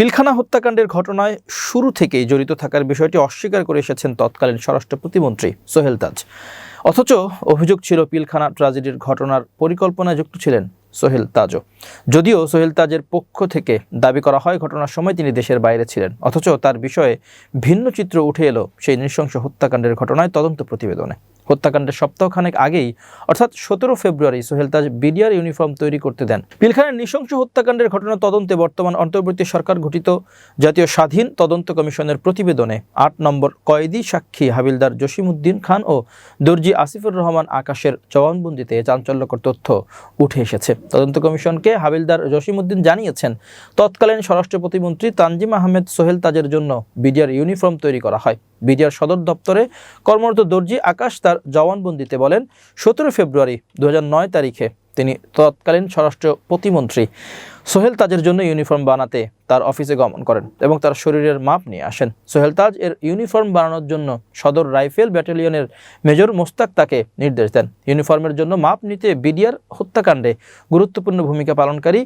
পিলখানা হত্যাকাণ্ডের ঘটনায় শুরু থেকেই জড়িত থাকার বিষয়টি অস্বীকার করে এসেছেন তৎকালীন স্বরাষ্ট্র প্রতিমন্ত্রী সোহেল তাজ। অথচ অভিযোগ ছিল পিলখানা ট্রাজেডির ঘটনার পরিকল্পনায় যুক্ত ছিলেন সোহেল তাজও। যদিও সোহেল তাজের পক্ষ থেকে দাবি করা হয়, ঘটনার সময় তিনি দেশের বাইরে ছিলেন। অথচ তার বিষয়ে ভিন্ন চিত্র উঠে এলো সেই নৃশংস হত্যাকাণ্ডের ঘটনায় তদন্ত প্রতিবেদনে। হত্যাকাণ্ডের সপ্তাহখানেক আগেই, অর্থাৎ সতেরো ফেব্রুয়ারি সোহেল তাজ বিডিআর ইউনিফর্ম তৈরি করতে দেন। পিলখানার নৃশংস হত্যাকাণ্ডের ঘটনা তদন্তে বর্তমান অন্তর্বর্তী সরকার গঠিত জাতীয় স্বাধীন তদন্ত কমিশনের প্রতিবেদনে আট নম্বর কয়েদি সাক্ষী হাবিলদার জসিমউদ্দিন খান ও দর্জি আসিফুর রহমান আকাশের জবানবন্দিতে চাঞ্চল্যকর তথ্য উঠে এসেছে। তদন্ত কমিশনকে হাবিলদার জসিমউদ্দিন জানিয়েছেন, তৎকালীন স্বরাষ্ট্র প্রতিমন্ত্রী তানজিম আহমেদ সোহেল তাজের জন্য বিডিআর ইউনিফর্ম তৈরি করা হয়। বিডিআর সদর দপ্তরে কর্মরত দর্জি আকাশ তার জওয়ানবন্দিতে বলেন, সতেরো ফেব্রুয়ারি দু হাজার নয় তারিখে তিনি তৎকালীন স্বরাষ্ট্র প্রতিমন্ত্রী সোহেল তাজের জন্য ইউনিফর্ম বানাতে তার অফিসে গমন করেন এবং তার শরীরের মাপ নিয়ে আসেন। সোহেল তাজ এর ইউনিফর্ম বানানোর জন্য সদর রাইফেল ব্যাটালিয়নের মেজর মোস্তাক তাকে নির্দেশ দেন। ইউনিফর্মের জন্য মাপ নিতে বিডিআর হত্যাকাণ্ডে গুরুত্বপূর্ণ ভূমিকা পালনকারী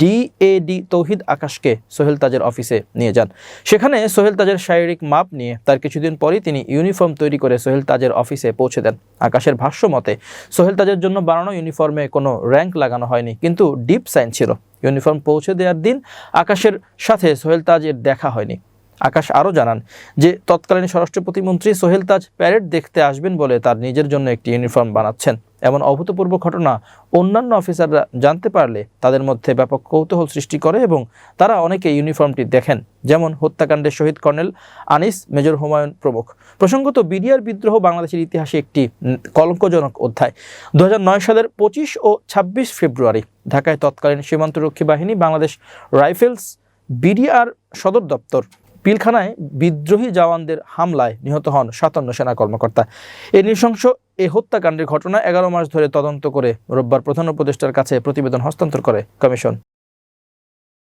ডিএডি তৌহিদ আকাশকে সোহেল তাজের অফিসে নিয়ে যান। সেখানে সোহেল তাজের শারীরিক মাপ নিয়ে তার কিছুদিন পরই তিনি ইউনিফর্ম তৈরি করে সোহেল তাজের অফিসে পৌঁছে দেন। আকাশের ভাষ্য মতে, সোহেল তাজের জন্য বানানো ইউনিফর্মে কোনো র্যাঙ্ক লাগানো হয়নি, কিন্তু ডিপ সাইন ছিল। ইউনিফর্ম পৌঁছে দেওয়ার দিন আকাশের সাথে সোহেল তাজের দেখা হয়নি। আকাশ আরও জানান যে, তৎকালীন স্বরাষ্ট্র প্রতিমন্ত্রী সোহেল তাজ প্যারেড দেখতে আসবেন বলে তার নিজের জন্য একটি ইউনিফর্ম বানাচ্ছেন। এমন অভূতপূর্ব ঘটনা অন্যান্য অফিসাররা জানতে পারলে তাদের মধ্যে ব্যাপক কৌতূহল সৃষ্টি করে এবং তারা অনেকে ইউনিফর্মটি দেখেন, যেমন হত্যাকাণ্ডে শহীদ কর্নেল আনিস, মেজর হুমায়ুন প্রমুখ। প্রসঙ্গত, বিডিআর বিদ্রোহ বাংলাদেশের ইতিহাসে একটি কলঙ্কজনক অধ্যায়। দু হাজার নয় সালের পঁচিশ ও ছাব্বিশ ফেব্রুয়ারি ঢাকায় তৎকালীন সীমান্তরক্ষী বাহিনী বাংলাদেশ রাইফেলস বিডিআর সদর দপ্তর পিলখানায় বিদ্রোহী জওয়ানদের হামলায় নিহত হন সাতান্ন সেনা কর্মকর্তা। এই নৃশংস এই হত্যাকাণ্ডের ঘটনা এগারো মাস ধরে তদন্ত করে রোববার প্রধান উপদেষ্টার কাছে প্রতিবেদন হস্তান্তর করে কমিশন।